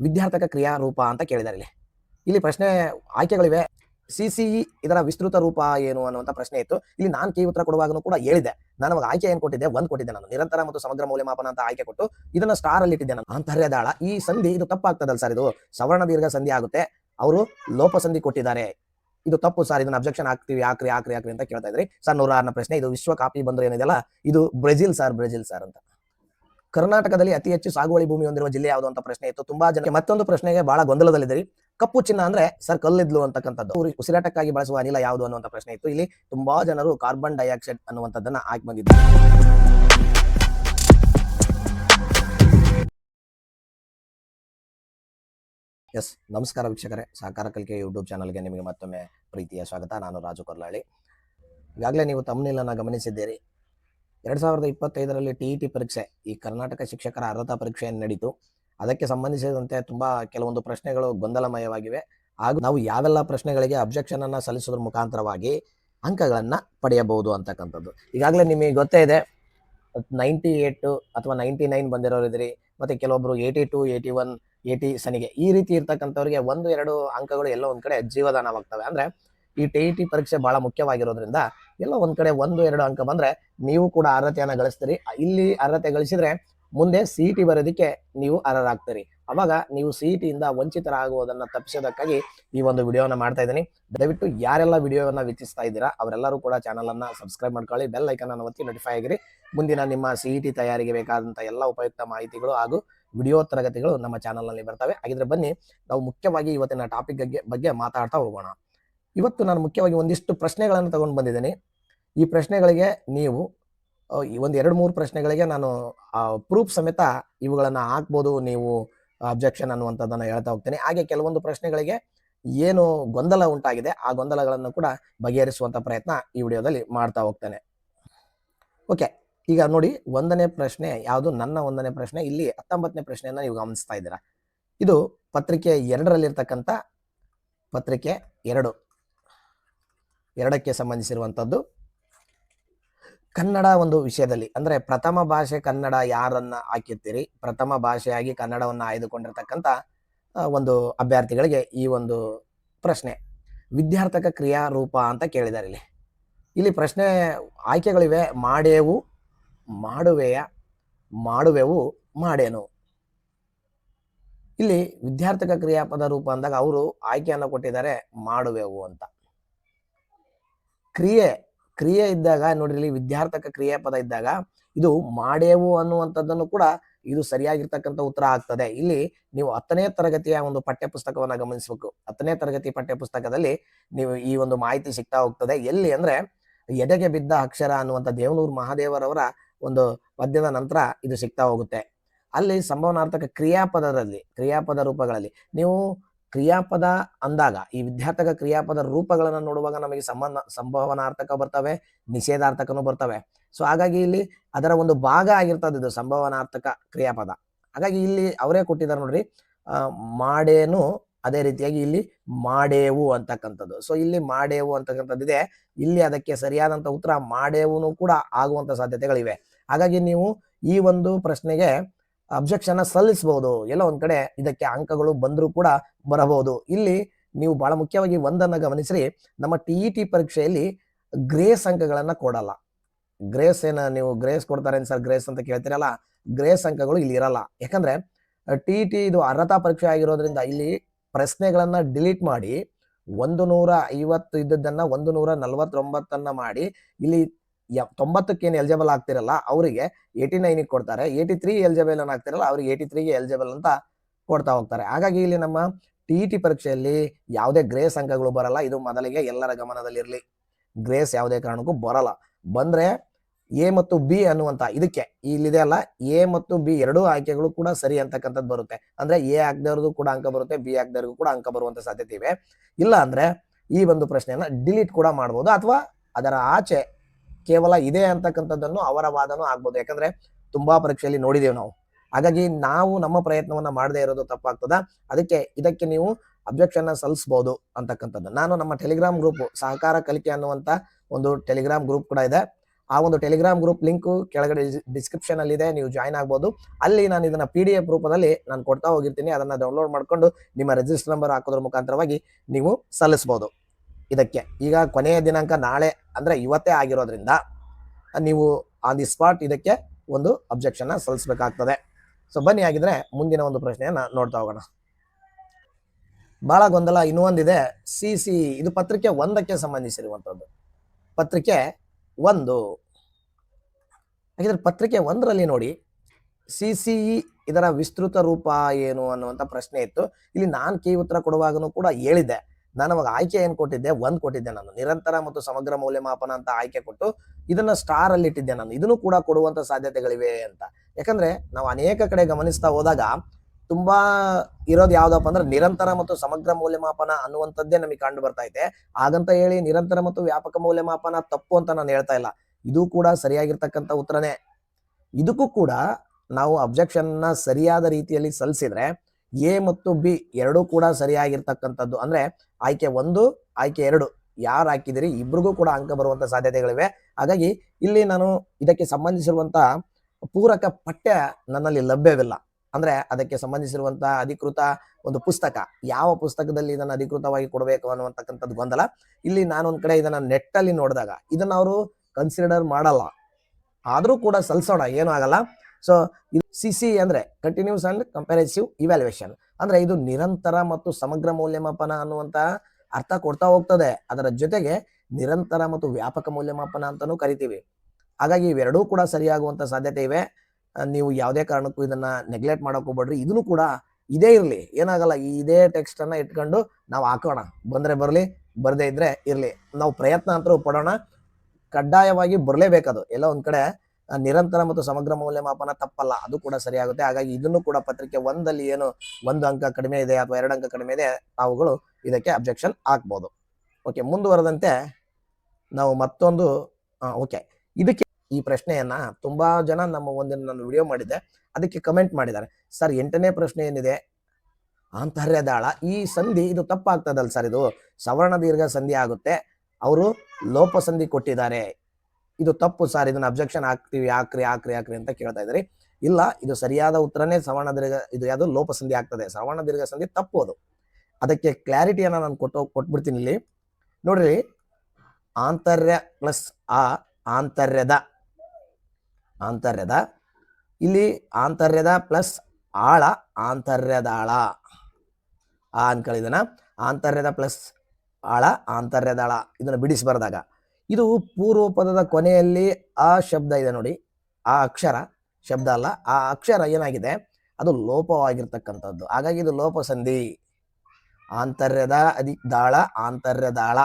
ವಿದ್ಯಾರ್ಥಕ ಕ್ರಿಯಾರೂಪ ಅಂತ ಕೇಳಿದ್ದಾರೆ ಇಲ್ಲಿ. ಇಲ್ಲಿ ಪ್ರಶ್ನೆ ಆಯ್ಕೆಗಳಿವೆ. ಸಿ ಸಿ ಇದರ ವಿಸ್ತೃತ ರೂಪ ಏನು ಅನ್ನುವಂಥ ಪ್ರಶ್ನೆ ಇತ್ತು. ಇಲ್ಲಿ ನಾನು ಕೈ ಉತ್ತರ ಕೊಡುವಾಗನೂ ಕೂಡ ಹೇಳಿದೆ. ನಾನು ಅವಾಗ ಆಯ್ಕೆ ಏನು ಕೊಟ್ಟಿದ್ದೆ? ಒಂದ್ ಕೊಟ್ಟಿದ್ದೆ ನಾನು. ನಿರಂತರ ಮತ್ತು ಸಮಗ್ರ ಮೌಲ್ಯಮಾಪನ ಅಂತ ಆಯ್ಕೆ ಕೊಟ್ಟು ಇದನ್ನ ಸ್ಟಾರ್ ಅಲ್ಲಿ ಇಟ್ಟಿದ್ದೆ ನಾನು. ಅಂತರ್ಯದಾಳ. ಈ ಸಂಧಿ ಇದು ತಪ್ಪಾಗ್ತದಲ್ಲ ಸರ್ ಇದು? ಸವರ್ಣ ದೀರ್ಘ ಸಂಧಿ ಆಗುತ್ತೆ. ಅವರು ಲೋಪ ಸಂಧಿ ಕೊಟ್ಟಿದ್ದಾರೆ. ಇದು ತಪ್ಪು ಸರ್ ಇದನ್ನ ಅಬ್ಜೆಕ್ಷನ್ ಹಾಕ್ತಿವಿ. ಆಕ್ರಿ ಆಕ್ರಿ ಆಕ್ರಿ ಅಂತ ಕೇಳ್ತಾ ಇದ್ರಿ. ಸರ್ ನೂರಾರನ ಪ್ರಶ್ನೆ. ಇದು ವಿಶ್ವ ಕಾಪಿ ಬಂದ್ರೆ ಏನಿದೆಯಲ್ಲ? ಇದು ಬ್ರೆಜಿಲ್ ಸರ್ ಬ್ರೆಜಿಲ್ ಸರ್ ಅಂತ. ಕರ್ನಾಟಕದಲ್ಲಿ ಅತಿ ಹೆಚ್ಚು ಸಾಗುವಳಿ ಭೂಮಿ ಹೊಂದಿರುವ ಜಿಲ್ಲೆ ಯಾವುದು ಅಂತ ಪ್ರಶ್ನೆ ಇತ್ತು. ತುಂಬಾ ಜನ ಮತ್ತೊಂದು ಪ್ರಶ್ನೆಗೆ ಬಹಳ ಗೊಂದಲದಲ್ಲಿದ್ದೀರಿ. ಕಪ್ಪು ಚಿನ್ನ ಅಂದ್ರೆ ಸರ್ ಕಲ್ಲಿದ್ಲು ಅಂತಕ್ಕಂಥದ್ದು. ಉಸಿರಾಟಕ್ಕಾಗಿ ಬಳಸುವ ಅನಿಲ ಯಾವುದು ಅನ್ನುವಂತ ಪ್ರಶ್ನೆ ಇತ್ತು. ಇಲ್ಲಿ ತುಂಬಾ ಜನರು ಕಾರ್ಬನ್ ಡೈಆಕ್ಸೈಡ್ ಅನ್ನುವಂಥದ್ದನ್ನ ಹಾಕಿ ಬಂದಿದ್ದಾರೆ. ಎಸ್ ನಮಸ್ಕಾರ ವೀಕ್ಷಕರೇ. ಸಹಕಾರ ಕಲಿಕೆ ಯೂಟ್ಯೂಬ್ ಚಾನಲ್ಗೆ ನಿಮಗೆ ಮತ್ತೊಮ್ಮೆ ಪ್ರೀತಿಯ ಸ್ವಾಗತ. ನಾನು ರಾಜು ಕೊರ್ಲಾಳಿ. ಈಗಾಗಲೇ ನೀವು ತಮ್ಮನಿಲನ್ನ ಗಮನಿಸಿದ್ದೀರಿ. ಎರಡು ಸಾವಿರದ ಇಪ್ಪತ್ತೈದರಲ್ಲಿ ಟಿ ಇ ಟಿ ಪರೀಕ್ಷೆ, ಈ ಕರ್ನಾಟಕ ಶಿಕ್ಷಕರ ಅರ್ಹತಾ ಪರೀಕ್ಷೆಯನ್ನು ನಡೀತು. ಅದಕ್ಕೆ ಸಂಬಂಧಿಸಿದಂತೆ ತುಂಬಾ ಕೆಲವೊಂದು ಪ್ರಶ್ನೆಗಳು ಗೊಂದಲಮಯವಾಗಿವೆ. ಹಾಗೂ ನಾವು ಯಾವೆಲ್ಲ ಪ್ರಶ್ನೆಗಳಿಗೆ ಅಬ್ಜೆಕ್ಷನ್ ಅನ್ನ ಸಲ್ಲಿಸೋದ್ರ ಮುಖಾಂತರವಾಗಿ ಅಂಕಗಳನ್ನ ಪಡೆಯಬಹುದು ಅಂತಕ್ಕಂಥದ್ದು. ಈಗಾಗಲೇ ನಿಮಗೆ ಗೊತ್ತೇ ಇದೆ, ನೈಂಟಿ ಏಟ್ ಅಥವಾ ನೈಂಟಿ ನೈನ್ ಬಂದಿರೋರು ಇದ್ರಿ ಮತ್ತೆ ಕೆಲವೊಬ್ರು eighty two, eighty one, eighty ಸನಿಗೆ ಈ ರೀತಿ ಇರ್ತಕ್ಕಂಥವ್ರಿಗೆ ಒಂದು, ಎರಡು ಅಂಕಗಳು ಎಲ್ಲೋ ಒಂದ್ ಕಡೆ ಜೀವದಾನವಾಗ್ತವೆ. ಅಂದ್ರೆ ಈ ಟಿ ಇ ಟಿ ಪರೀಕ್ಷೆ ಬಹಳ ಮುಖ್ಯವಾಗಿರೋದ್ರಿಂದ ಎಲ್ಲ ಒಂದ್ ಕಡೆ ಒಂದು, ಎರಡು ಅಂಕ ಬಂದ್ರೆ ನೀವು ಕೂಡ ಅರ್ಹತೆಯನ್ನ ಗಳಿಸ್ತೀರಿ. ಇಲ್ಲಿ ಅರ್ಹತೆ ಗಳಿಸಿದ್ರೆ ಮುಂದೆ ಸಿ ಟಿ ಬರೋದಕ್ಕೆ ನೀವು ಅರ್ಹರಾಗ್ತೀರಿ. ಅವಾಗ ನೀವು ಸಿ ಟಿಯಿಂದ ವಂಚಿತರಾಗುವುದನ್ನ ತಪ್ಪಿಸೋದಕ್ಕಾಗಿ ಈ ಒಂದು ವಿಡಿಯೋನ ಮಾಡ್ತಾ ಇದ್ದೀನಿ. ದಯವಿಟ್ಟು ಯಾರೆಲ್ಲ ವಿಡಿಯೋವನ್ನ ವೀಕ್ಷಿಸ್ತಾ ಇದ್ದೀರಾ, ಅವರೆಲ್ಲರೂ ಕೂಡ ಚಾನಲ್ ಅನ್ನ ಸಬ್ಸ್ಕ್ರೈಬ್ ಮಾಡ್ಕೊಳ್ಳಿ ಬೆಲ್ ಐಕನ್ ಅನ್ನು ಒತ್ತಿ ನೋಟಿಫೈ ಆಗಿರಿ. ಮುಂದಿನ ನಿಮ್ಮ ಸಿ ಟಿ ತಯಾರಿಗೆ ಬೇಕಾದಂತ ಎಲ್ಲ ಉಪಯುಕ್ತ ಮಾಹಿತಿಗಳು ಹಾಗೂ ವಿಡಿಯೋ ತರಗತಿಗಳು ನಮ್ಮ ಚಾನಲ್ನಲ್ಲಿ ಬರ್ತವೆ. ಹಾಗಿದ್ರೆ ಬನ್ನಿ, ನಾವು ಮುಖ್ಯವಾಗಿ ಇವತ್ತಿನ ಟಾಪಿಕ್ ಬಗ್ಗೆ ಮಾತಾಡ್ತಾ ಹೋಗೋಣ. ಇವತ್ತು ನಾನು ಮುಖ್ಯವಾಗಿ ಒಂದಿಷ್ಟು ಪ್ರಶ್ನೆಗಳನ್ನು ತಗೊಂಡು ಬಂದಿದ್ದೀನಿ. ಈ ಪ್ರಶ್ನೆಗಳಿಗೆ ನೀವು ಒಂದು ಎರಡು ಮೂರು ಪ್ರಶ್ನೆಗಳಿಗೆ ನಾನು ಪ್ರೂಫ್ ಸಮೇತ ಇವುಗಳನ್ನು ಹಾಕ್ಬೋದು, ನೀವು ಅಬ್ಜೆಕ್ಷನ್ ಅನ್ನುವಂಥದ್ದನ್ನು ಹೇಳ್ತಾ ಹೋಗ್ತೇನೆ. ಹಾಗೆ ಕೆಲವೊಂದು ಪ್ರಶ್ನೆಗಳಿಗೆ ಏನು ಗೊಂದಲ ಉಂಟಾಗಿದೆ, ಆ ಗೊಂದಲಗಳನ್ನು ಕೂಡ ಬಗೆಹರಿಸುವಂಥ ಪ್ರಯತ್ನ ಈ ವಿಡಿಯೋದಲ್ಲಿ ಮಾಡ್ತಾ ಹೋಗ್ತೇನೆ. ಓಕೆ, ಈಗ ನೋಡಿ, ಒಂದನೇ ಪ್ರಶ್ನೆ ಯಾವುದು? ನನ್ನ ಒಂದನೇ ಪ್ರಶ್ನೆ. ಇಲ್ಲಿ ಹತ್ತೊಂಬತ್ತನೇ ಪ್ರಶ್ನೆಯನ್ನು ನೀವು ಗಮನಿಸ್ತಾ ಇದ್ದೀರಾ. ಇದು ಪತ್ರಿಕೆ ಎರಡರಲ್ಲಿರ್ತಕ್ಕಂಥ ಪತ್ರಿಕೆ ಎರಡು. ಎರಡಕ್ಕೆ ಸಂಬಂಧಿಸಿರುವಂಥದ್ದು. ಕನ್ನಡ ಒಂದು ವಿಷಯದಲ್ಲಿ, ಅಂದ್ರೆ ಪ್ರಥಮ ಭಾಷೆ ಕನ್ನಡ ಯಾರನ್ನ ಹಾಕಿರ್ತೀರಿ? ಪ್ರಥಮ ಭಾಷೆಯಾಗಿ ಕನ್ನಡವನ್ನು ಆಯ್ದುಕೊಂಡಿರ್ತಕ್ಕಂಥ ಒಂದು ಅಭ್ಯರ್ಥಿಗಳಿಗೆ ಈ ಒಂದು ಪ್ರಶ್ನೆ, ವಿದ್ಯಾರ್ಥಕ ಕ್ರಿಯಾ ರೂಪ ಅಂತ ಕೇಳಿದ್ದಾರೆ ಇಲ್ಲಿ. ಇಲ್ಲಿ ಪ್ರಶ್ನೆ ಆಯ್ಕೆಗಳಿವೆ ಮಾಡೇವು ಮಾಡುವೆಯ, ಮಾಡುವೆವು ಮಾಡೇನು ಇಲ್ಲಿ ವಿದ್ಯಾರ್ಥಕ ಕ್ರಿಯಾಪದ ರೂಪ ಅಂದಾಗ ಅವರು ಆಯ್ಕೆಯನ್ನು ಕೊಟ್ಟಿದ್ದಾರೆ, ಮಾಡುವೆವು ಅಂತ. ಕ್ರಿಯೆ ಕ್ರಿಯೆ ಇದ್ದಾಗ ನೋಡ್ರಿ ಇಲ್ಲಿ ವಿದ್ಯಾರ್ಥಕ ಕ್ರಿಯಾಪದ ಇದ್ದಾಗ ಇದು ಮಾಡೇವು ಅನ್ನುವಂಥದ್ದನ್ನು ಕೂಡ ಇದು ಸರಿಯಾಗಿರ್ತಕ್ಕಂಥ ಉತ್ತರ ಆಗ್ತದೆ. ಇಲ್ಲಿ ನೀವು ಹತ್ತನೇ ತರಗತಿಯ ಒಂದು ಪಠ್ಯ ಪುಸ್ತಕವನ್ನ ಗಮನಿಸಬೇಕು. ಹತ್ತನೇ ತರಗತಿ ಪಠ್ಯ ಪುಸ್ತಕದಲ್ಲಿ ನೀವು ಈ ಒಂದು ಮಾಹಿತಿ ಸಿಗ್ತಾ ಹೋಗ್ತದೆ. ಎಲ್ಲಿ ಅಂದ್ರೆ ಎದೆಗೆ ಬಿದ್ದ ಅಕ್ಷರ ಅನ್ನುವಂಥ ದೇವನೂರು ಮಹಾದೇವರವರ ಒಂದು ಪದ್ಯದ ನಂತರ ಇದು ಸಿಗ್ತಾ ಹೋಗುತ್ತೆ. ಅಲ್ಲಿ ಸಂಭವನಾರ್ಥಕ ಕ್ರಿಯಾಪದದಲ್ಲಿ ಕ್ರಿಯಾಪದ ರೂಪಗಳಲ್ಲಿ ನೀವು ಕ್ರಿಯಾಪದ ಅಂದಾಗ, ಈ ವಿದ್ಯಾರ್ಥಕ ಕ್ರಿಯಾಪದ ರೂಪಗಳನ್ನು ನೋಡುವಾಗ ನಮಗೆ ಸಂಬಂಧ, ಸಂಭವನಾರ್ಥಕ ಬರ್ತವೆ, ನಿಷೇಧಾರ್ಥಕನೂ ಬರ್ತವೆ. ಸೊ ಹಾಗಾಗಿ ಇಲ್ಲಿ ಅದರ ಒಂದು ಭಾಗ ಆಗಿರ್ತದೆ ಇದು ಸಂಭವನಾರ್ಥಕ ಕ್ರಿಯಾಪದ. ಹಾಗಾಗಿ ಇಲ್ಲಿ ಅವರೇ ಕೊಟ್ಟಿದ್ದಾರೆ ನೋಡ್ರಿ ಮಾಡೇನು ಅದೇ ರೀತಿಯಾಗಿ ಇಲ್ಲಿ ಮಾಡೇವು ಅಂತಕ್ಕಂಥದ್ದು. ಸೊ ಇಲ್ಲಿ ಮಾಡೇವು ಅಂತಕ್ಕಂಥದ್ದು ಇದೆ. ಇಲ್ಲಿ ಅದಕ್ಕೆ ಸರಿಯಾದಂತ ಉತ್ತರ ಮಾಡೇವು ಕೂಡ ಆಗುವಂತ ಸಾಧ್ಯತೆಗಳಿವೆ. ಹಾಗಾಗಿ ನೀವು ಈ ಒಂದು ಪ್ರಶ್ನೆಗೆ ಅಬ್ಜೆಕ್ಷನ್ ಸಲ್ಲಿಸಬಹುದು ಎಲ್ಲ ಒಂದ್ ಕಡೆ ಇದಕ್ಕೆ ಅಂಕಗಳು ಬಂದರೂ ಕೂಡ ಬರಬಹುದು. ಇಲ್ಲಿ ನೀವು ಬಹಳ ಮುಖ್ಯವಾಗಿ ಒಂದನ್ನ ಗಮನಿಸ್ರಿ. ನಮ್ಮ ಟಿ ಇ ಟಿ ಪರೀಕ್ಷೆಯಲ್ಲಿ ಗ್ರೇಸ್ ಅಂಕಗಳನ್ನ ಕೊಡಲ್ಲ. ಗ್ರೇಸ್ ಏನ ನೀವು ಗ್ರೇಸ್ ಕೊಡ್ತಾರೆ ಸರ್ ಗ್ರೇಸ್ ಅಂತ ಕೇಳ್ತೀರಲ್ಲ? ಗ್ರೇಸ್ ಅಂಕಗಳು ಇಲ್ಲಿ ಇರಲ್ಲ. ಯಾಕಂದ್ರೆ ಟಿ ಟಿ ಇದು ಅರ್ಹತಾ ಪರೀಕ್ಷೆ ಆಗಿರೋದ್ರಿಂದ ಇಲ್ಲಿ ಪ್ರಶ್ನೆಗಳನ್ನ ಡಿಲೀಟ್ ಮಾಡಿ, ಒಂದು ನೂರ ಐವತ್ತು ಇದ್ದದ್ದನ್ನ ಒಂದು ನೂರ ನಲವತ್ತೊಂಬತ್ತನ್ನ ಮಾಡಿ, ಇಲ್ಲಿ ಯ- ತೊಂಬತ್ತಕ್ಕೆ ಏನು ಎಲಿಜಿಬಲ್ ಆಗ್ತಿರಲ್ಲ, ಅವರಿಗೆ ಏಯ್ಟಿ ನೈನಿಗೆ ಕೊಡ್ತಾರೆ. ಏಯ್ಟಿ ತ್ರೀ ಎಲಿಜಿಬಲ್ ಏನು ಆಗ್ತಿರಲ್ಲ, ಅವ್ರಿಗೆ ಏಯ್ಟಿ ತ್ರೀಗೆ ಎಲಿಜಿಬಲ್ ಅಂತ ಕೊಡ್ತಾ ಹೋಗ್ತಾರೆ. ಹಾಗಾಗಿ ಇಲ್ಲಿ ನಮ್ಮ ಟಿ ಇ ಟಿ ಪರೀಕ್ಷೆಯಲ್ಲಿ ಯಾವುದೇ ಗ್ರೇಸ್ ಅಂಕಗಳು ಬರಲ್ಲ. ಇದು ಮೊದಲಿಗೆ ಎಲ್ಲರ ಗಮನದಲ್ಲಿರಲಿ. ಗ್ರೇಸ್ ಯಾವುದೇ ಕಾರಣಕ್ಕೂ ಬರಲ್ಲ. ಬಂದರೆ ಎ ಮತ್ತು ಬಿ ಅನ್ನುವಂಥ ಇದಕ್ಕೆ ಇಲ್ಲಿದೆ ಅಲ್ಲ ಎ ಮತ್ತು ಬಿ ಎರಡೂ ಆಯ್ಕೆಗಳು ಕೂಡ ಸರಿ ಅಂತಕ್ಕಂಥದ್ದು ಬರುತ್ತೆ. ಅಂದ್ರೆ ಎ ಆಗದವ್ರದ್ದು ಕೂಡ ಅಂಕ ಬರುತ್ತೆ ಬಿ ಆಗದವ್ರಿಗೂ ಕೂಡ ಅಂಕ ಬರುವಂತ ಸಾಧ್ಯತೆ ಇವೆ. ಇಲ್ಲ ಅಂದ್ರೆ ಈ ಒಂದು ಪ್ರಶ್ನೆಯನ್ನ ಡಿಲೀಟ್ ಕೂಡ ಮಾಡ್ಬೋದು ಅಥವಾ ಅದರ ಆಚೆ ಕೇವಲ ಇದೆ ಅಂತಕ್ಕಂಥದ್ದನ್ನು ಅವರ ವಾದನೂ ಆಗ್ಬೋದು. ಯಾಕಂದ್ರೆ ತುಂಬಾ ಪರೀಕ್ಷೆಯಲ್ಲಿ ನೋಡಿದೇವೆ ನಾವು. ಹಾಗಾಗಿ ನಾವು ನಮ್ಮ ಪ್ರಯತ್ನವನ್ನ ಮಾಡದೇ ಇರೋದು ತಪ್ಪಾಗ್ತದ. ಅದಕ್ಕೆ ಇದಕ್ಕೆ ನೀವು ಅಬ್ಜೆಕ್ಷನ್ ಸಲ್ಲಿಸಬಹುದು ಅಂತಕ್ಕಂಥದ್ದು. ನಾನು ನಮ್ಮ ಟೆಲಿಗ್ರಾಮ್ ಗ್ರೂಪ್ ಸಹಕಾರ ಕಲಿಕೆ ಅನ್ನುವಂತ ಒಂದು ಟೆಲಿಗ್ರಾಮ್ ಗ್ರೂಪ್ ಕೂಡ ಇದೆ. ಆ ಒಂದು ಟೆಲಿಗ್ರಾಮ್ ಗ್ರೂಪ್ ಲಿಂಕ್ ಕೆಳಗಡೆ ಡಿಸ್ಕ್ರಿಪ್ಷನ್ ಅಲ್ಲಿ ಇದೆ ನೀವು ಜಾಯ್ನ್ ಆಗ್ಬೋದು. ಅಲ್ಲಿ ನಾನು ಇದನ್ನ ಪಿ ಡಿ ಎಫ್ ರೂಪದಲ್ಲಿ ನಾನು ಕೊಡ್ತಾ ಹೋಗಿರ್ತೀನಿ. ಅದನ್ನ ಡೌನ್ಲೋಡ್ ಮಾಡ್ಕೊಂಡು ನಿಮ್ಮ ರಿಜಿಸ್ಟರ್ ನಂಬರ್ ಹಾಕೋದ್ರ ಮುಖಾಂತರವಾಗಿ ನೀವು ಸಲ್ಲಿಸ್ಬೋದು. ಇದಕ್ಕೆ. ಈಗ ಕೊನೆಯ ದಿನಾಂಕ ನಾಳೆ ಅಂದ್ರೆ ಇವತ್ತೇ ಆಗಿರೋದ್ರಿಂದ ನೀವು ಆನ್ ದಿ ಸ್ಪಾಟ್ ಇದಕ್ಕೆ ಒಂದು ಅಬ್ಜೆಕ್ಷನ್ ಸಲ್ಲಿಸಬೇಕಾಗ್ತದೆ. ಸೊ ಬನ್ನಿ ಆಗಿದ್ರೆ ಮುಂದಿನ ಒಂದು ಪ್ರಶ್ನೆಯನ್ನ ನೋಡ್ತಾ ಹೋಗೋಣ. ಬಹಳ ಗೊಂದಲ ಇನ್ನೂ ಒಂದಿದೆ. ಸಿ ಸಿ ಇದು ಪತ್ರಿಕೆ ಒಂದಕ್ಕೆ ಸಂಬಂಧಿಸಿರುವಂಥದ್ದು ಪತ್ರಿಕೆ ಒಂದು. ಹಾಗಿದ್ರೆ ಪತ್ರಿಕೆ ಒಂದರಲ್ಲಿ ನೋಡಿ ಸಿ ಸಿ ಇದರ ವಿಸ್ತೃತ ರೂಪ ಏನು ಅನ್ನುವಂಥ ಪ್ರಶ್ನೆ ಇತ್ತು. ಇಲ್ಲಿ ನಾನು ಕೈ ಉತ್ತರ ಕೊಡುವಾಗನೂ ಕೂಡ ಹೇಳಿದ್ದೆ. ನಾನು ಅವಾಗ ಆಯ್ಕೆ ಏನು ಕೊಟ್ಟಿದ್ದೆ? ಒಂದು ಕೊಟ್ಟಿದ್ದೆ ನಾನು. ನಿರಂತರ ಮತ್ತು ಸಮಗ್ರ ಮೌಲ್ಯಮಾಪನ ಅಂತ ಆಯ್ಕೆ ಕೊಟ್ಟು ಇದನ್ನ ಸ್ಟಾರ್ ಅಲ್ಲಿ ಇಟ್ಟಿದ್ದೆ ನಾನು. ಇದನ್ನು ಕೂಡ ಕೊಡುವಂತ ಸಾಧ್ಯತೆಗಳಿವೆ ಅಂತ. ಯಾಕಂದ್ರೆ ನಾವು ಅನೇಕ ಕಡೆ ಗಮನಿಸ್ತಾ ಹೋದಾಗ ತುಂಬಾ ಇರೋದು ಯಾವ್ದಪ್ಪ ಅಂದ್ರೆ ನಿರಂತರ ಮತ್ತು ಸಮಗ್ರ ಮೌಲ್ಯಮಾಪನ ಅನ್ನುವಂಥದ್ದೇ ನಮಗೆ ಕಂಡು ಬರ್ತಾ ಇದೆ ಹಾಗಂತ ಹೇಳಿ ನಿರಂತರ ಮತ್ತು ವ್ಯಾಪಕ ಮೌಲ್ಯಮಾಪನ ತಪ್ಪು ಅಂತ ನಾನು ಹೇಳ್ತಾ ಇಲ್ಲ. ಇದು ಕೂಡ ಸರಿಯಾಗಿರ್ತಕ್ಕಂಥ ಉತ್ತರನೇ. ಇದಕ್ಕೂ ಕೂಡ ನಾವು ಅಬ್ಜೆಕ್ಷನ್ನ ಸರಿಯಾದ ರೀತಿಯಲ್ಲಿ ಸಲ್ಲಿಸಿದ್ರೆ ಎ ಮತ್ತು ಬಿ ಎರಡೂ ಕೂಡ ಸರಿಯಾಗಿರ್ತಕ್ಕಂಥದ್ದು. ಅಂದ್ರೆ ಆಯ್ಕೆ ಒಂದು, ಆಯ್ಕೆ ಎರಡು. ಯಾರು ಹಾಕಿದಿರಿ? ಇಬ್ರಿಗೂ ಕೂಡ ಅಂಕ ಬರುವಂತ ಸಾಧ್ಯತೆಗಳಿವೆ. ಹಾಗಾಗಿ ಇಲ್ಲಿ ನಾನು ಇದಕ್ಕೆ ಸಂಬಂಧಿಸಿರುವಂತ ಪೂರಕ ಪಠ್ಯ ನನ್ನಲ್ಲಿ ಲಭ್ಯವಿಲ್ಲ. ಅಂದ್ರೆ ಅದಕ್ಕೆ ಸಂಬಂಧಿಸಿರುವಂತ ಅಧಿಕೃತ ಒಂದು ಪುಸ್ತಕ. ಯಾವ ಪುಸ್ತಕದಲ್ಲಿ ಇದನ್ನು ಅಧಿಕೃತವಾಗಿ ಕೊಡಬೇಕು ಅನ್ನುವಂತಕ್ಕಂಥದ್ದು ಗೊಂದಲ. ಇಲ್ಲಿ ನಾನೊಂದ್ ಕಡೆ ಇದನ್ನ ನೆಟ್ ಅಲ್ಲಿ ನೋಡಿದಾಗ ಇದನ್ನ ಅವರು ಕನ್ಸಿಡರ್ ಮಾಡಲ್ಲ. ಆದರೂ ಕೂಡ ಸಲ್ಸೋಣ, ಏನೂ ಆಗಲ್ಲ. ಸೊ ಸಿ ಸಿ ಅಂದ್ರೆ ಕಂಟಿನ್ಯೂಸ್ ಅಂಡ್ ಕಂಪ್ಯಾರಿಸಿವ್ ಇವ್ಯಾಲ್ಯೂಯೇಷನ್ ಅಂದ್ರೆ ಇದು ನಿರಂತರ ಮತ್ತು ಸಮಗ್ರ ಮೌಲ್ಯಮಾಪನ ಅನ್ನುವಂತ ಅರ್ಥ ಕೊಡ್ತಾ ಹೋಗ್ತದೆ. ಅದರ ಜೊತೆಗೆ ನಿರಂತರ ಮತ್ತು ವ್ಯಾಪಕ ಮೌಲ್ಯಮಾಪನ ಅಂತಾನೂ ಕರಿತೀವಿ. ಹಾಗಾಗಿ ಇವೆರಡೂ ಕೂಡ ಸರಿಯಾಗುವಂತ ಸಾಧ್ಯತೆ ಇವೆ. ನೀವು ಯಾವುದೇ ಕಾರಣಕ್ಕೂ ಇದನ್ನ ನೆಗ್ಲೆಕ್ಟ್ ಮಾಡಕ್ ಹೋಗ್ಬೇಡ್ರಿ. ಇದನ್ನು ಕೂಡ ಇದೇ ಇರಲಿ. ಏನಾಗಲ್ಲ, ಇದೇ ಟೆಕ್ಸ್ಟ್ ಅನ್ನ ಇಟ್ಕೊಂಡು ನಾವು ಹಾಕೋಣ. ಬಂದ್ರೆ ಬರಲಿ, ಬರದೇ ಇದ್ರೆ ಇರಲಿ. ನಾವು ಪ್ರಯತ್ನ ಅಂತರೂ ಪಡೋಣ. ಕಡ್ಡಾಯವಾಗಿ ಬರಲೇಬೇಕದು. ಎಲ್ಲ ಒಂದ್ ಕಡೆ ನಿರಂತರ ಮತ್ತು ಸಮಗ್ರ ಮೌಲ್ಯಮಾಪನ ತಪ್ಪಲ್ಲ, ಅದು ಕೂಡ ಸರಿಯಾಗುತ್ತೆ. ಹಾಗಾಗಿ ಇದನ್ನು ಕೂಡ ಪತ್ರಿಕೆ ಒಂದಲ್ಲಿ ಏನು ಒಂದು ಅಂಕ ಕಡಿಮೆ ಇದೆ ಅಥವಾ ಎರಡು ಅಂಕ ಕಡಿಮೆ ಇದೆ, ತಾವುಗಳು ಇದಕ್ಕೆ ಅಬ್ಜೆಕ್ಷನ್ ಹಾಕ್ಬೋದು. ಓಕೆ ಮುಂದುವರೆದಂತೆ ನಾವು ಮತ್ತೊಂದು ಓಕೆ ಇದಕ್ಕೆ ಈ ಪ್ರಶ್ನೆಯನ್ನ ತುಂಬಾ ಜನ ನಮ್ಮ ಒಂದಿನ ನಾನು ವಿಡಿಯೋ ಮಾಡಿದ್ದೆ, ಅದಕ್ಕೆ ಕಮೆಂಟ್ ಮಾಡಿದ್ದಾರೆ. ಸರ್, ಎಂಟನೇ ಪ್ರಶ್ನೆ ಏನಿದೆ? ಆಂತರ್ಯದಾಳ ಈ ಸಂಧಿ, ಇದು ತಪ್ಪಾಗ್ತದಲ್ಲ ಸರ್, ಇದು ಸವರ್ಣ ದೀರ್ಘ ಸಂಧಿ ಆಗುತ್ತೆ. ಅವರು ಲೋಪ ಸಂಧಿ ಕೊಟ್ಟಿದ್ದಾರೆ. ಇದು ತಪ್ಪು ಸರ್ ಇದನ್ನ ಅಬ್ಜೆಕ್ಷನ್ ಹಾಕ್ತೀವಿ, ಹಾಕ್ರಿ ಹಾಕ್ರಿ ಹಾಕ್ರಿ ಅಂತ ಕೇಳ್ತಾ ಇದ್ರಿ ಇಲ್ಲ, ಇದು ಸರಿಯಾದ ಉತ್ತರನೇ ಸವರ್ಣ ದೀರ್ಘ, ಇದು ಯಾವುದು ಲೋಪ ಸಂಧಿ ಆಗ್ತದೆ, ಸವರ್ಣ ದೀರ್ಘ ಸಂಧಿ ತಪ್ಪು ಅದು. ಅದಕ್ಕೆ ಕ್ಲಾರಿಟಿಯನ್ನ ನಾನು ಕೊಟ್ಟು, ಕೊಟ್ಬಿಡ್ತೀನಿ ಇಲ್ಲಿ. ನೋಡ್ರಿ, ಆಂತರ್ಯ ಪ್ಲಸ್ ಆ ಆಂತರ್ಯದ ಆಂತರ್ಯದ, ಇಲ್ಲಿ ಆಂತರ್ಯದ ಪ್ಲಸ್ ಆಳ ಆಂತರ್ಯದಾಳ ಆ ಅನ್ಕೊಳ್ಳಿದನ ಆಂತರ್ಯದ ಪ್ಲಸ್ ಆಳ ಆಂತರ್ಯದಾಳ ಇದನ್ನು ಬಿಡಿಸಿ ಬರೆದಾಗ ಇದು ಪೂರ್ವ ಪದದ ಕೊನೆಯಲ್ಲಿ ಆ ಶಬ್ದ ಇದೆ ನೋಡಿ. ಆ ಅಕ್ಷರ ಶಬ್ದ ಅಲ್ಲ. ಆ ಅಕ್ಷರ ಏನಾಗಿದೆ? ಅದು ಲೋಪವಾಗಿರ್ತಕ್ಕಂಥದ್ದು. ಹಾಗಾಗಿ ಇದು ಲೋಪ ಸಂಧಿ ಆಂತರ್ಯದ ಅದಿ ದಾಳ ಆಂತರ್ಯದಾಳ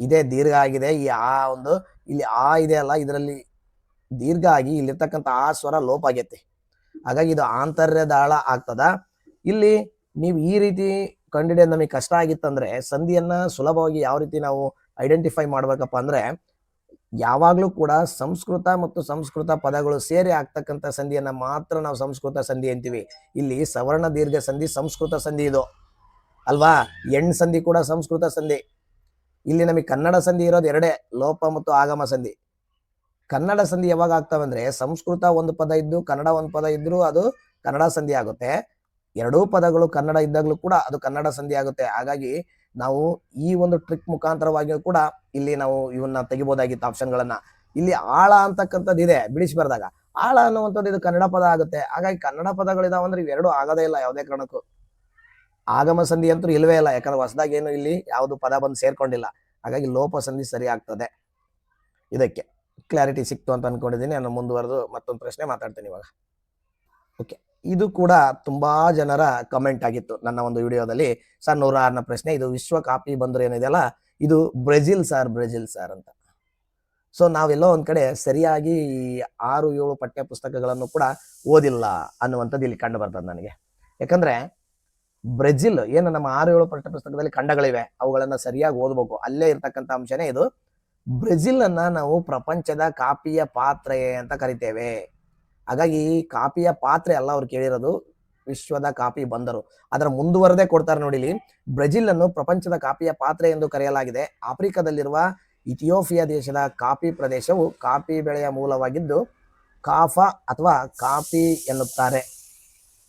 ಇದೇ, ದೀರ್ಘ ಆಗಿದೆ. ಈ ಆ ಒಂದು ಇಲ್ಲಿ ಆ ಇದೆ ಅಲ್ಲ. ಇದರಲ್ಲಿ ದೀರ್ಘ ಆಗಿ ಇಲ್ಲಿರ್ತಕ್ಕಂಥ ಆ ಸ್ವರ ಲೋಪ ಆಗೈತೆ. ಹಾಗಾಗಿ ಇದು ಆಂತರ್ಯದಾಳ ಆಗ್ತದ. ಇಲ್ಲಿ ನೀವು ಈ ರೀತಿ ಕಂಡಿಡಿಯೋದು ನಮಗೆ ಕಷ್ಟ ಆಗಿತ್ತಂದ್ರೆ, ಸಂಧಿಯನ್ನ ಸುಲಭವಾಗಿ ಯಾವ ರೀತಿ ನಾವು ಐಡೆಂಟಿಫೈ ಮಾಡ್ಬೇಕಪ್ಪ ಅಂದ್ರೆ ಯಾವಾಗ್ಲೂ ಕೂಡ ಸಂಸ್ಕೃತ ಮತ್ತು ಸಂಸ್ಕೃತ ಪದಗಳು ಸೇರಿ ಆಗ್ತಕ್ಕಂಥ ಸಂಧಿಯನ್ನ ಮಾತ್ರ ನಾವು ಸಂಸ್ಕೃತ ಸಂಧಿ ಅಂತೀವಿ. ಇಲ್ಲಿ ಸವರ್ಣ ದೀರ್ಘ ಸಂಧಿ ಸಂಸ್ಕೃತ ಸಂಧಿ ಇದು. ಅಲ್ವಾ? ಎಣ್ ಸಂಧಿ ಕೂಡ ಸಂಸ್ಕೃತ ಸಂಧಿ. ಇಲ್ಲಿ ನಮಗೆ ಕನ್ನಡ ಸಂಧಿ ಇರೋದು ಎರಡೇ, ಲೋಪ ಮತ್ತು ಆಗಮ ಸಂಧಿ. ಕನ್ನಡ ಸಂಧಿ ಯಾವಾಗ ಆಗ್ತಾವಂದ್ರೆ ಸಂಸ್ಕೃತ ಒಂದು ಪದ ಇದ್ದು ಕನ್ನಡ ಒಂದು ಪದ ಇದ್ರೂ ಅದು ಕನ್ನಡ ಸಂಧಿ ಆಗುತ್ತೆ. ಎರಡೂ ಪದಗಳು ಕನ್ನಡ ಇದ್ದಾಗಲೂ ಕೂಡ ಅದು ಕನ್ನಡ ಸಂಧಿ ಆಗುತ್ತೆ. ಹಾಗಾಗಿ ನಾವು ಈ ಒಂದು ಟ್ರಿಕ್ ಮುಖಾಂತರವಾಗಿಯೂ ಕೂಡ ಇಲ್ಲಿ ನಾವು ಇವನ್ನ ತೆಗಿಬಹುದಾಗಿತ್ತು ಆಪ್ಷನ್ಗಳನ್ನ ಇಲ್ಲಿ ಆಳ ಅಂತಕ್ಕಂಥದ್ದು ಇದೆ, ಬಿಡಿಸಿ ಬರೆದಾಗ. ಆಳ ಅನ್ನುವಂಥದ್ದು ಇದು ಕನ್ನಡ ಪದ ಆಗುತ್ತೆ. ಹಾಗಾಗಿ ಕನ್ನಡ ಪದಗಳಿದಾವ ಅಂದ್ರೆ ಇವೆರಡು ಆಗದೇ ಇಲ್ಲ ಯಾವುದೇ ಕಾರಣಕ್ಕೂ. ಆಗಮ ಸಂಧಿ ಅಂತೂ ಇಲ್ವೇ ಇಲ್ಲ, ಯಾಕಂದ್ರೆ ಹೊಸದಾಗಿ ಏನು ಇಲ್ಲಿ ಯಾವುದು ಪದ ಬಂದು ಸೇರ್ಕೊಂಡಿಲ್ಲ. ಹಾಗಾಗಿ ಲೋಪ ಸಂಧಿ ಸರಿ ಆಗ್ತದೆ. ಇದಕ್ಕೆ ಕ್ಲಾರಿಟಿ ಸಿಕ್ತು ಅಂತ ಅನ್ಕೊಂಡಿದ್ದೀನಿ. ನಾನು ಮುಂದುವರೆದು ಮತ್ತೊಂದು ಪ್ರಶ್ನೆ ಮಾತಾಡ್ತೀನಿ ಇವಾಗ. ಓಕೆ ಇದು ಕೂಡ ತುಂಬಾ ಜನರ ಕಮೆಂಟ್ ಆಗಿತ್ತು. ನನ್ನ ಒಂದು ವಿಡಿಯೋದಲ್ಲಿ, ಸರ್ ನೂರ ಆರನ ಪ್ರಶ್ನೆ, ಇದು ವಿಶ್ವ ಕಾಪಿ ಬಂದ್ರೆ ಏನಿದೆಯಲ್ಲ, ಇದು ಬ್ರೆಜಿಲ್ ಸರ್ ಬ್ರೆಜಿಲ್ ಸರ್ ಅಂತ. ಸೊ ನಾವೆಲ್ಲೋ ಒಂದ್ ಕಡೆ ಸರಿಯಾಗಿ ಆರು, ಏಳು ಪಠ್ಯ ಪುಸ್ತಕಗಳನ್ನು ಕೂಡ ಓದಿಲ್ಲ ಅನ್ನುವಂಥದ್ದು ಇಲ್ಲಿ ಕಂಡು ಬರ್ತದೆ ನನಗೆ. ಯಾಕಂದ್ರೆ, ಬ್ರೆಜಿಲ್, ಏನು ನಮ್ಮ ಆರು, ಏಳು ಪಠ್ಯ ಪುಸ್ತಕದಲ್ಲಿ ಖಂಡಗಳಿವೆ, ಅವುಗಳನ್ನ ಸರಿಯಾಗಿ ಓದಬೇಕು. ಅಲ್ಲೇ ಇರ್ತಕ್ಕಂಥ ಅಂಶನೇ ಇದು. ಬ್ರೆಜಿಲ್ ಅನ್ನ ನಾವು ಪ್ರಪಂಚದ ಕಾಪಿಯ ಪಾತ್ರೆ ಅಂತ ಕರಿತೇವೆ. ಹಾಗಾಗಿ ಕಾಪಿಯ ಪಾತ್ರೆ ಅಲ್ಲ ಅವ್ರು ಕೇಳಿರೋದು. ವಿಶ್ವದ ಕಾಪಿ ಬಂದರು. ಅದರ ಮುಂದುವರೆದೇ ಕೊಡ್ತಾರೆ ನೋಡಿ ಇಲ್ಲಿ ಬ್ರೆಜಿಲ್ ಅನ್ನು ಪ್ರಪಂಚದ ಕಾಪಿಯ ಪಾತ್ರೆ ಎಂದು ಕರೆಯಲಾಗಿದೆ. ಆಫ್ರಿಕಾದಲ್ಲಿರುವ ಇಥಿಯೋಪಿಯಾ ದೇಶದ ಕಾಫಿ ಪ್ರದೇಶವು ಕಾಫಿ ಬೆಳೆಯ ಮೂಲವಾಗಿದ್ದು, ಕಾಫ ಅಥವಾ ಕಾಫಿ ಎನ್ನುತ್ತಾರೆ.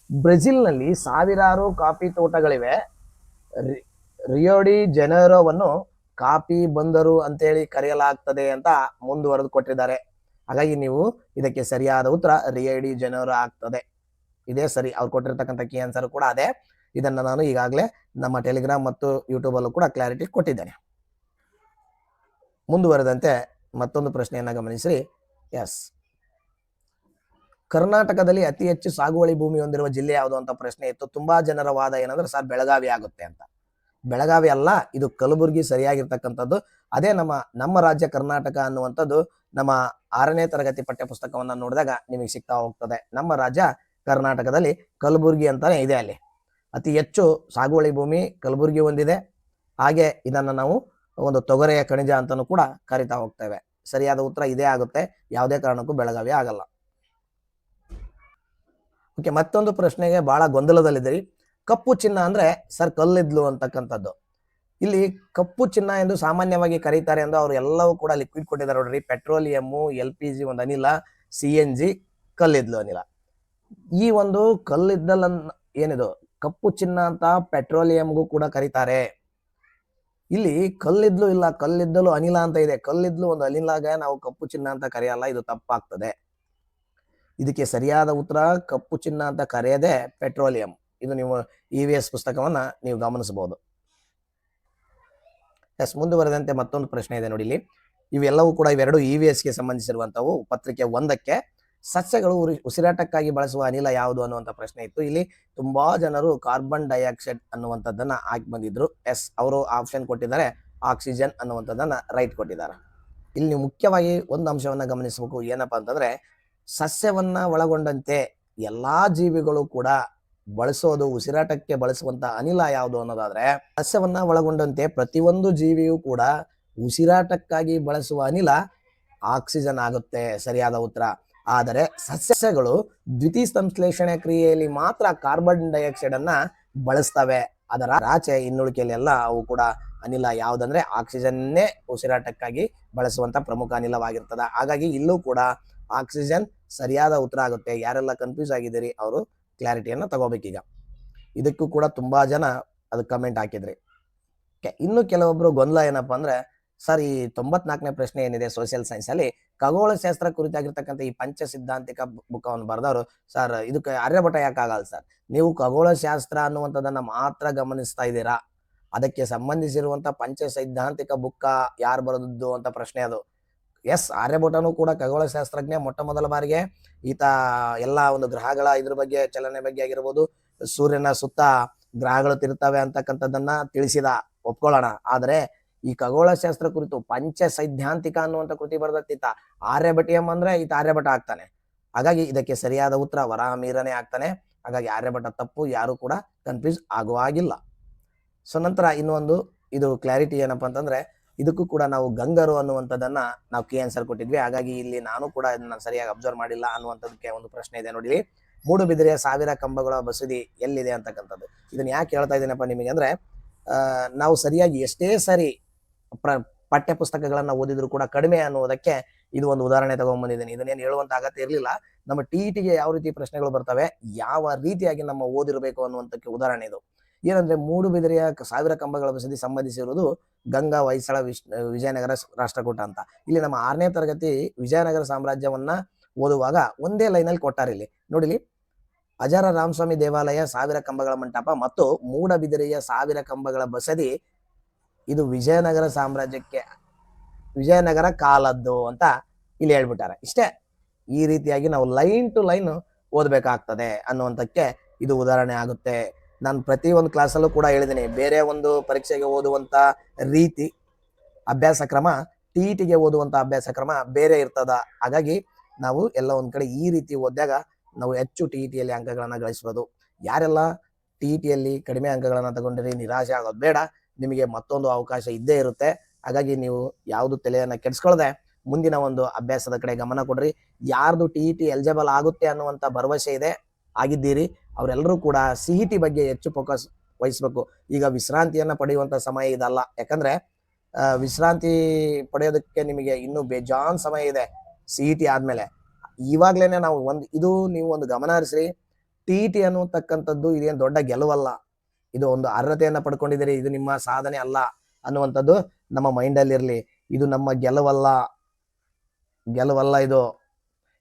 ಬ್ರೆಜಿಲ್ನಲ್ಲಿ ಸಾವಿರಾರು ಕಾಫಿ ತೋಟಗಳಿವೆ. ರಿಯೋಡಿ ಜನರೋವನ್ನು ಕಾಫಿ ಬಂದರು ಅಂತೇಳಿ ಕರೆಯಲಾಗ್ತದೆ ಅಂತ ಮುಂದುವರೆದು ಕೊಟ್ಟಿದ್ದಾರೆ. ಹಾಗಾಗಿ ನೀವು ಇದಕ್ಕೆ ಸರಿಯಾದ ಉತ್ತರ ರಿಯಡಿ ಜನರ ಆಗ್ತದೆ. ಇದೇ ಸರಿ ಅವ್ರು ಕೊಟ್ಟಿರ್ತಕ್ಕಂಥ ಕೀ ಆನ್ಸರ್ ಕೂಡ ಅದೇ. ಇದನ್ನ ನಾನು ಈಗಾಗಲೇ ನಮ್ಮ ಟೆಲಿಗ್ರಾಮ್ ಮತ್ತು ಯೂಟ್ಯೂಬಲ್ಲೂ ಕೂಡ ಕ್ಲಾರಿಟಿ ಕೊಟ್ಟಿದ್ದೇನೆ. ಮುಂದುವರೆದಂತೆ ಮತ್ತೊಂದು ಪ್ರಶ್ನೆಯನ್ನ ಗಮನಿಸಿ ಎಸ್ ಕರ್ನಾಟಕದಲ್ಲಿ ಅತಿ ಹೆಚ್ಚು ಸಾಗುವಳಿ ಭೂಮಿ ಹೊಂದಿರುವ ಜಿಲ್ಲೆ ಯಾವುದು ಅಂತ ಪ್ರಶ್ನೆ ಇತ್ತು. ತುಂಬಾ ಜನರ ವಾದ ಏನಂದ್ರೆ, ಸರ್, ಬೆಳಗಾವಿ ಆಗುತ್ತೆ ಅಂತ. ಬೆಳಗಾವಿ ಅಲ್ಲ, ಇದು ಕಲಬುರಗಿ ಸರಿಯಾಗಿರ್ತಕ್ಕಂಥದ್ದು. ಅದೇ ನಮ್ಮ ನಮ್ಮ ರಾಜ್ಯ ಕರ್ನಾಟಕ ಅನ್ನುವಂಥದ್ದು ನಮ್ಮ ಆರನೇ ತರಗತಿ ಪಠ್ಯ ಪುಸ್ತಕವನ್ನ ನೋಡಿದಾಗ ನಿಮಗೆ ಸಿಗ್ತಾ ಹೋಗ್ತದೆ. ನಮ್ಮ ರಾಜ್ಯ ಕರ್ನಾಟಕದಲ್ಲಿ ಕಲಬುರಗಿ ಅಂತಲೇ ಇದೆ ಅಲ್ಲಿ. ಅತಿ ಹೆಚ್ಚು ಸಾಗುವಳಿ ಭೂಮಿ ಕಲಬುರಗಿ ಹೊಂದಿದೆ. ಹಾಗೆ ಇದನ್ನ ನಾವು ಒಂದು ತೊಗರೆಯ ಖನಿಜ ಅಂತಲೂ ಕೂಡ ಕರಿತಾ ಹೋಗ್ತೇವೆ. ಸರಿಯಾದ ಉತ್ತರ ಇದೇ ಆಗುತ್ತೆ. ಯಾವುದೇ ಕಾರಣಕ್ಕೂ ಬೆಳಗಾವಿ ಆಗಲ್ಲ. ಓಕೆ, ಮತ್ತೊಂದು ಪ್ರಶ್ನೆಗೆ ಬಹಳ ಗೊಂದಲದಲ್ಲಿದ್ದೀರಿ. ಕಪ್ಪು ಚಿನ್ನ ಅಂದ್ರೆ ಸರ್ ಕಲ್ಲಿದ್ಲು ಅಂತಕ್ಕಂಥದ್ದು. ಇಲ್ಲಿ ಕಪ್ಪು ಚಿನ್ನ ಎಂದು ಸಾಮಾನ್ಯವಾಗಿ ಕರೀತಾರೆ ಎಂದು ಅವರು ಎಲ್ಲವೂ ಕೂಡ ಲಿಕ್ವಿಡ್ ಕೊಟ್ಟಿದ್ದಾರೆ ನೋಡ್ರಿ. ಪೆಟ್ರೋಲಿಯಮ್ಮು ಎಲ್ ಪಿ ಜಿ ಒಂದು ಅನಿಲ ಸಿ ಎನ್ ಜಿ ಕಲ್ಲಿದ್ಲು ಅನಿಲ. ಈ ಒಂದು ಕಲ್ಲಿದ್ದಲ್ ಏನಿದು? ಕಪ್ಪು ಚಿನ್ನ ಅಂತ ಪೆಟ್ರೋಲಿಯಂಗೂ ಕೂಡ ಕರೀತಾರೆ. ಇಲ್ಲಿ ಕಲ್ಲಿದ್ಲು ಇಲ್ಲ, ಕಲ್ಲಿದ್ದಲು ಅನಿಲ ಅಂತ ಇದೆ. ಕಲ್ಲಿದ್ಲು ಒಂದು ಅನಿಲಾಗ ನಾವು ಕಪ್ಪು ಚಿನ್ನ ಅಂತ ಕರೆಯಲ್ಲ, ಇದು ತಪ್ಪಾಗ್ತದೆ. ಇದಕ್ಕೆ ಸರಿಯಾದ ಉತ್ತರ ಕಪ್ಪು ಚಿನ್ನ ಅಂತ ಕರೆಯದೆ ಪೆಟ್ರೋಲಿಯಂ ಇದು ನೀವು ಇ ವಿ ಎಸ್ ಪುಸ್ತಕವನ್ನ ನೀವು ಗಮನಿಸಬಹುದು. ಎಸ್ ಮುಂದುವರೆದಂತೆ ಮತ್ತೊಂದು ಪ್ರಶ್ನೆ ಇದೆ ನೋಡಿ ಇಲ್ಲಿ. ಇವೆಲ್ಲವೂ ಕೂಡ ಇವೆರಡು ಇ ವಿ ಎಸ್ಗೆ ಸಂಬಂಧಿಸಿರುವಂಥವು ಪತ್ರಿಕೆ ಒಂದಕ್ಕೆ ಸಸ್ಯಗಳು ಉಸಿರಾಟಕ್ಕಾಗಿ ಬಳಸುವ ಅನಿಲ ಯಾವುದು ಅನ್ನುವಂಥ ಪ್ರಶ್ನೆ ಇತ್ತು. ಇಲ್ಲಿ ತುಂಬಾ ಜನರು ಕಾರ್ಬನ್ ಡೈಆಕ್ಸೈಡ್ ಅನ್ನುವಂಥದ್ದನ್ನ ಹಾಕಿ ಬಂದಿದ್ರು. ಎಸ್ ಅವರು ಆಪ್ಷನ್ ಕೊಟ್ಟಿದ್ದಾರೆ ಆಕ್ಸಿಜನ್ ಅನ್ನುವಂಥದ್ದನ್ನ ರೈಟ್ ಕೊಟ್ಟಿದ್ದಾರೆ. ಇಲ್ಲಿ ನೀವು ಮುಖ್ಯವಾಗಿ ಒಂದು ಅಂಶವನ್ನ ಗಮನಿಸಬೇಕು. ಏನಪ್ಪಾ ಅಂತಂದ್ರೆ ಸಸ್ಯವನ್ನ ಒಳಗೊಂಡಂತೆ ಎಲ್ಲಾ ಜೀವಿಗಳು ಕೂಡ ಬಳಸೋದು, ಉಸಿರಾಟಕ್ಕೆ ಬಳಸುವಂತಹ ಅನಿಲ ಯಾವುದು ಅನ್ನೋದಾದ್ರೆ, ಸಸ್ಯವನ್ನ ಒಳಗೊಂಡಂತೆ ಪ್ರತಿಯೊಂದು ಜೀವಿಯೂ ಕೂಡ ಉಸಿರಾಟಕ್ಕಾಗಿ ಬಳಸುವ ಅನಿಲ ಆಕ್ಸಿಜನ್ ಆಗುತ್ತೆ, ಸರಿಯಾದ ಉತ್ತರ. ಆದರೆ ಸಸ್ಯಗಳು ದ್ವಿತೀಯ ಸಂಶ್ಲೇಷಣೆ ಕ್ರಿಯೆಯಲ್ಲಿ ಮಾತ್ರ ಕಾರ್ಬನ್ ಡೈಆಕ್ಸೈಡ್ ಅನ್ನ ಬಳಸ್ತವೆ. ಅದರ ಆಚೆ ಇನ್ನುಳಿಕೆಯಲ್ಲೆಲ್ಲ ಅವು ಕೂಡ ಅನಿಲ ಯಾವುದಂದ್ರೆ ಆಕ್ಸಿಜನ್ನೇ ಉಸಿರಾಟಕ್ಕಾಗಿ ಬಳಸುವಂತ ಪ್ರಮುಖ ಅನಿಲವಾಗಿರ್ತದೆ. ಹಾಗಾಗಿ ಇಲ್ಲೂ ಕೂಡ ಆಕ್ಸಿಜನ್ ಸರಿಯಾದ ಉತ್ತರ ಆಗುತ್ತೆ. ಯಾರೆಲ್ಲ ಕನ್ಫ್ಯೂಸ್ ಆಗಿದ್ದೀರಿ, ಅವರು ಕ್ಲಾರಿಟಿಯನ್ನು ತಗೋಬೇಕೀಗ. ಇದಕ್ಕೂ ಕೂಡ ತುಂಬ ಜನ ಅದು ಕಮೆಂಟ್ ಹಾಕಿದ್ರಿ. ಇನ್ನು ಕೆಲವೊಬ್ರು ಗೊಂದಲ ಏನಪ್ಪ ಅಂದ್ರೆ ಸರ್ ಈ ತೊಂಬತ್ನಾಲ್ಕನೇ ಪ್ರಶ್ನೆ ಏನಿದೆ ಸೋಷಿಯಲ್ ಸೈನ್ಸ್ ಅಲ್ಲಿ, ಖಗೋಳಶಾಸ್ತ್ರ ಕುರಿತಾಗಿರ್ತಕ್ಕಂಥ ಈ ಪಂಚ ಸಿದ್ಧಾಂತಿಕ ಬುಕ್ಕವನ್ನು ಬರೆದವರು ಸರ್ ಇದಕ್ಕೆ ಆರ್ಯಭಟ ಯಾಕಾಗಲ್ಲ ಸರ್ ನೀವು ಖಗೋಳಶಾಸ್ತ್ರ ಅನ್ನುವಂಥದ್ದನ್ನ ಮಾತ್ರ ಗಮನಿಸ್ತಾ ಇದ್ದೀರಾ? ಅದಕ್ಕೆ ಸಂಬಂಧಿಸಿರುವಂಥ ಪಂಚ ಸೈದ್ಧಾಂತಿಕ ಬುಕ್ಕ ಯಾರು ಬರೆದದ್ದು ಅಂತ ಪ್ರಶ್ನೆ ಅದು. ಎಸ್ ಆರ್ಯಭಟನು ಕೂಡ ಖಗೋಳಶಾಸ್ತ್ರಜ್ಞ ಮೊಟ್ಟ ಮೊದಲ ಬಾರಿಗೆ. ಈತ ಎಲ್ಲ ಒಂದು ಗ್ರಹಗಳ ಇದ್ರ ಬಗ್ಗೆ ಚಲನೆ ಬಗ್ಗೆ ಆಗಿರ್ಬೋದು. ಸೂರ್ಯನ ಸುತ್ತ ಗ್ರಹಗಳು ತಿರುತ್ತವೆ ಅಂತಕ್ಕಂಥದ್ದನ್ನ ತಿಳಿಸಿದ ಒಪ್ಕೊಳ್ಳೋಣ. ಆದರೆ ಈ ಖಗೋಳಶಾಸ್ತ್ರ ಕುರಿತು ಪಂಚ ಸೈದ್ಧಾಂತಿಕ ಅನ್ನುವಂಥ ಕೃತಿ ಬರೆದತ್ತೀತ ಆರ್ಯಭಟಿಯಂ ಅಂದ್ರೆ ಈತ ಆರ್ಯಭಟ ಆಗ್ತಾನೆ. ಹಾಗಾಗಿ ಇದಕ್ಕೆ ಸರಿಯಾದ ಉತ್ತರ ವರಾಮೀರನೇ ಆಗ್ತಾನೆ. ಹಾಗಾಗಿ ಆರ್ಯಭಟ ತಪ್ಪು ಯಾರು ಕೂಡ ಕನ್ಫ್ಯೂಸ್ ಆಗುವಾಗಿಲ್ಲ. ಸೊ ನಂತರ ಇನ್ನೊಂದು, ಇದು ಕ್ಲಾರಿಟಿ ಏನಪ್ಪಾ ಅಂತಂದ್ರೆ ಇದಕ್ಕೂ ಕೂಡ ನಾವು ಗಂಗರು ಅನ್ನುವಂಥದ್ದನ್ನ ನಾವು ಕೇ ಆನ್ಸರ್ ಕೊಟ್ಟಿದ್ವಿ. ಹಾಗಾಗಿ ಇಲ್ಲಿ ನಾನು ಕೂಡ ಇದನ್ನ ಸರಿಯಾಗಿ ಅಬ್ಸರ್ವ್ ಮಾಡಿಲ್ಲ ಅನ್ನುವಂಥದ್ದಕ್ಕೆ ಒಂದು ಪ್ರಶ್ನೆ ಇದೆ ನೋಡಿ ಮೂಡುಬಿದಿರೆಯ ಸಾವಿರ ಕಂಬಗಳ ಬಸದಿ ಎಲ್ಲಿದೆ ಅಂತಕ್ಕಂಥದ್ದು. ಇದನ್ನ ಯಾಕೆ ಹೇಳ್ತಾ ಇದ್ದೀನಪ್ಪ ನಿಮಗೆ ಅಂದ್ರೆ ನಾವು ಸರಿಯಾಗಿ ಎಷ್ಟೇ ಸರಿ ಪ್ರ ಪಠ್ಯ ಪುಸ್ತಕಗಳನ್ನ ಓದಿದ್ರು ಕೂಡ ಕಡಿಮೆ ಅನ್ನುವುದಕ್ಕೆ ಇದು ಒಂದು ಉದಾಹರಣೆ ತಗೊಂಡ್ಬಂದಿದ್ದೀನಿ ಇದನ್ನೇನು ಹೇಳುವಂತ ಅಗತ್ಯ ಇರಲಿಲ್ಲ. ನಮ್ಮ ಟಿ ಟಿಗೆ ಯಾವ ರೀತಿ ಪ್ರಶ್ನೆಗಳು ಬರ್ತವೆ, ಯಾವ ರೀತಿಯಾಗಿ ನಮ್ಮ ಓದಿರಬೇಕು ಅನ್ನುವಂಥಕ್ಕೆ ಉದಾಹರಣೆ ಇದು. ಏನಂದ್ರೆ ಮೂಡುಬಿದಿರೆಯ ಸಾವಿರ ಕಂಬಗಳ ಬಸದಿ ಸಂಬಂಧಿಸಿರುವುದು ಗಂಗಾ, ಹೊಯ್ಸಳ ವಿಜಯನಗರ ರಾಷ್ಟ್ರಕೂಟ ಅಂತ. ಇಲ್ಲಿ ನಮ್ಮ ಆರನೇ ತರಗತಿ ವಿಜಯನಗರ ಸಾಮ್ರಾಜ್ಯವನ್ನ ಓದುವಾಗ ಒಂದೇ ಲೈನಲ್ಲಿ ಕೊಟ್ಟಾರ ಇಲ್ಲಿ. ನೋಡಿಲಿ ಅಜರ ರಾಮಸ್ವಾಮಿ ದೇವಾಲಯ, ಸಾವಿರ ಕಂಬಗಳ ಮಂಟಪ ಮತ್ತು ಮೂಡಬಿದಿರೆಯ ಸಾವಿರ ಕಂಬಗಳ ಬಸದಿ ಇದು ವಿಜಯನಗರ ಸಾಮ್ರಾಜ್ಯಕ್ಕೆ, ವಿಜಯನಗರ ಕಾಲದ್ದು ಅಂತ ಇಲ್ಲಿ ಹೇಳ್ಬಿಟ್ಟಾರೆ. ಇಷ್ಟೇ. ಈ ರೀತಿಯಾಗಿ ನಾವು ಲೈನ್ ಟು ಲೈನ್ ಓದಬೇಕಾಗ್ತದೆ ಅನ್ನುವಂಥಕ್ಕೆ ಇದು ಉದಾಹರಣೆ ಆಗುತ್ತೆ. ನಾನು ಪ್ರತಿ ಒಂದು ಕ್ಲಾಸಲ್ಲೂ ಕೂಡ ಹೇಳಿದ್ದೀನಿ, ಬೇರೆ ಒಂದು ಪರೀಕ್ಷೆಗೆ ಓದುವಂಥ ರೀತಿ ಅಭ್ಯಾಸ ಕ್ರಮ ಟಿ ಟಿಗೆ ಓದುವಂಥ ಅಭ್ಯಾಸ ಕ್ರಮ ಬೇರೆ ಇರ್ತದ. ಹಾಗಾಗಿ ನಾವು ಎಲ್ಲ ಒಂದು ಕಡೆ ಈ ರೀತಿ ಓದಿದಾಗ ನಾವು ಹೆಚ್ಚು ಟಿ ಟಿಯಲ್ಲಿ ಅಂಕಗಳನ್ನು ಗಳಿಸ್ಬೋದು. ಯಾರೆಲ್ಲ ಟಿ ಟಿಯಲ್ಲಿ ಕಡಿಮೆ ಅಂಕಗಳನ್ನು ತಗೊಂಡಿರಿ, ನಿರಾಶೆ ಆಗೋದು ಬೇಡ, ನಿಮಗೆ ಮತ್ತೊಂದು ಅವಕಾಶ ಇದ್ದೇ ಇರುತ್ತೆ. ಹಾಗಾಗಿ ನೀವು ಯಾವುದು ತಲೆಯನ್ನು ಕೆಡಿಸ್ಕೊಳ್ಳದೆ ಮುಂದಿನ ಒಂದು ಅಭ್ಯಾಸದ ಕಡೆ ಗಮನ ಕೊಡ್ರಿ. ಯಾರ್ದು ಟಿ ಟಿ ಎಲಿಜಿಬಲ್ ಆಗುತ್ತೆ ಅನ್ನುವಂಥ ಭರವಸೆ ಇದೆ, ಆಗಿದ್ದೀರಿ. ಅವರೆಲ್ಲರೂ ಕೂಡ ಸಿಹಿ ಟಿ ಬಗ್ಗೆ ಹೆಚ್ಚು ಫೋಕಸ್ ವಹಿಸ್ಬೇಕು. ಈಗ ವಿಶ್ರಾಂತಿಯನ್ನ ಪಡೆಯುವಂತ ಸಮಯ ಇದಲ್ಲ. ಯಾಕಂದ್ರೆ ವಿಶ್ರಾಂತಿ ಪಡೆಯೋದಕ್ಕೆ ನಿಮಗೆ ಇನ್ನೂ ಬೇಜಾನ್ ಸಮಯ ಇದೆ ಸಿ ಆದಮೇಲೆ. ಇವಾಗ್ಲೇನೆ ನಾವು ಒಂದು, ಇದು ನೀವು ಒಂದು ಗಮನ ಹರಿಸ್ರಿ. ಟಿ ಟಿ ಅನ್ನುವಂತಕ್ಕಂಥದ್ದು ಇದೇನು ದೊಡ್ಡ ಗೆಲುವಲ್ಲ. ಇದು ಒಂದು ಅರ್ಹತೆಯನ್ನು ಪಡ್ಕೊಂಡಿದ್ದೀರಿ. ಇದು ನಿಮ್ಮ ಸಾಧನೆ ಅಲ್ಲ ಅನ್ನುವಂಥದ್ದು ನಮ್ಮ ಮೈಂಡಲ್ಲಿ ಇರಲಿ. ಇದು ನಮ್ಮ ಗೆಲುವಲ್ಲ. ಗೆಲುವಲ್ಲ ಇದು.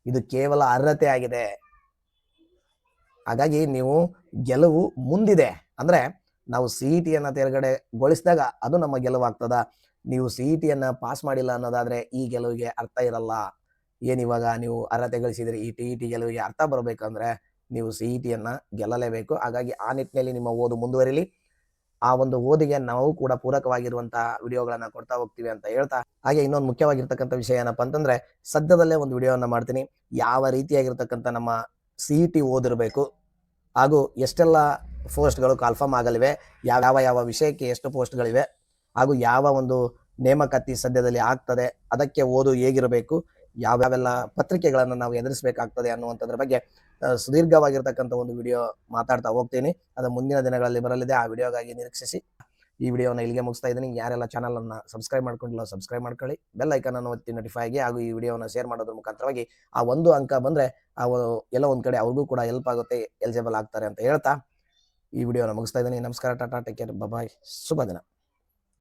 ಇದು ಕೇವಲ ಅರ್ಹತೆ ಆಗಿದೆ. ಹಾಗಾಗಿ ನೀವು ಗೆಲುವು ಮುಂದಿದೆ. ಅಂದ್ರೆ ನಾವು ಸಿ ಇ ಟಿಯನ್ನು ತೆರಗಡೆಗೊಳಿಸಿದಾಗ ಅದು ನಮ್ಮ ಗೆಲುವಾಗ್ತದ. ನೀವು ಸಿ ಇ ಟಿಯನ್ನು ಪಾಸ್ ಮಾಡಿಲ್ಲ ಅನ್ನೋದಾದ್ರೆ ಈ ಗೆಲುವಿಗೆ ಅರ್ಥ ಇರಲ್ಲ. ಏನಿವಾಗ ನೀವು ಅರ್ಹತೆ ಗಳಿಸಿದರೆ, ಈ ಟಿ ಇ ಟಿ ಗೆಲುವಿಗೆ ಅರ್ಥ ಬರಬೇಕಂದ್ರೆ ನೀವು ಸಿ ಇ ಟಿಯನ್ನ ಗೆಲ್ಲಲೇಬೇಕು. ಹಾಗಾಗಿ ಆ ನಿಟ್ಟಿನಲ್ಲಿ ನಿಮ್ಮ ಓದು ಮುಂದುವರಿಲಿ. ಆ ಒಂದು ಓದಿಗೆ ನಾವು ಕೂಡ ಪೂರಕವಾಗಿರುವಂತಹ ವಿಡಿಯೋಗಳನ್ನ ಕೊಡ್ತಾ ಹೋಗ್ತೀವಿ ಅಂತ ಹೇಳ್ತಾ. ಹಾಗೆ ಇನ್ನೊಂದು ಮುಖ್ಯವಾಗಿರ್ತಕ್ಕಂಥ ವಿಷಯ ಏನಪ್ಪಾ ಅಂತಂದ್ರೆ ಸದ್ಯದಲ್ಲೇ ಒಂದು ವಿಡಿಯೋವನ್ನು ಮಾಡ್ತೀನಿ. ಯಾವ ರೀತಿಯಾಗಿರ್ತಕ್ಕಂಥ ನಮ್ಮ ಸಿ ಇ ಟಿ ಓದಿರಬೇಕು. ಹಾಗೂ ಎಷ್ಟೆಲ್ಲ ಪೋಸ್ಟ್ಗಳು ಕನ್ಫರ್ಮ್ ಆಗಲಿವೆ, ಯಾವ ಯಾವ ಯಾವ ವಿಷಯಕ್ಕೆ ಎಷ್ಟು ಪೋಸ್ಟ್ಗಳಿವೆ, ಹಾಗೂ ಯಾವ ಒಂದು ನೇಮಕಾತಿ ಸದ್ಯದಲ್ಲಿ ಆಗ್ತದೆ, ಅದಕ್ಕೆ ಓದು ಹೇಗಿರಬೇಕು ಯಾವ್ಯಾವೆಲ್ಲ ಪತ್ರಿಕೆಗಳನ್ನು ನಾವು ಎದುರಿಸಬೇಕಾಗ್ತದೆ ಅನ್ನುವಂಥದ್ರ ಬಗ್ಗೆ ಸುದೀರ್ಘವಾಗಿರ್ತಕ್ಕಂಥ ಒಂದು ವಿಡಿಯೋ ಮಾತಾಡ್ತಾ ಹೋಗ್ತೀನಿ. ಅದು ಮುಂದಿನ ದಿನಗಳಲ್ಲಿ ಬರಲಿದೆ. ಆ ವಿಡಿಯೋಗಾಗಿ ನಿರೀಕ್ಷಿಸಿ. ಈ ವಿಡಿಯೋನ ಇಲ್ಲಿಗೆ ಮುಗಿಸ್ತಾ ಇದ್ದೀನಿ. ಯಾರೆಲ್ಲ ಚಾನಲ್ ಅನ್ನ ಸಬ್ಸ್ಕ್ರೈಬ್ ಮಾಡ್ಕೊಂಡಿಲ್ಲ ಸಬ್ಸ್ಕ್ರೈಬ್ ಮಾಡ್ಕೊಳ್ಳಿ. ಬೆಲ್ ಐಕನ್ ಅನ್ನು ಒತ್ತಿ ನೋಟಿಫೈ ಆಗಿ ಹಾಗೂ ಈ ವಿಡಿಯೋನ ಶೇರ್ ಮಾಡೋದ್ರ ಮುಖಾಂತರವಾಗಿ ಆ ಒಂದು ಅಂಕ ಬಂದ್ರೆ ಆ ಎಲ್ಲ ಒಂದ್ ಕಡೆ ಅವ್ರಿಗೂ ಕೂಡ ಹೆಲ್ಪ್ ಆಗುತ್ತೆ ಎಲಿಜಿಬಲ್ ಆಗ್ತಾರೆ ಅಂತ ಹೇಳ್ತಾ ಈ ವಿಡಿಯೋನ ಮುಗಿಸ್ತಾ ಇದ್ದೀನಿ. ನಮಸ್ಕಾರ, ಟಾಟಾ ಟೇಕ್ ಕೇರ್ ಬಾಯ್ ಶುಭ ದಿನ.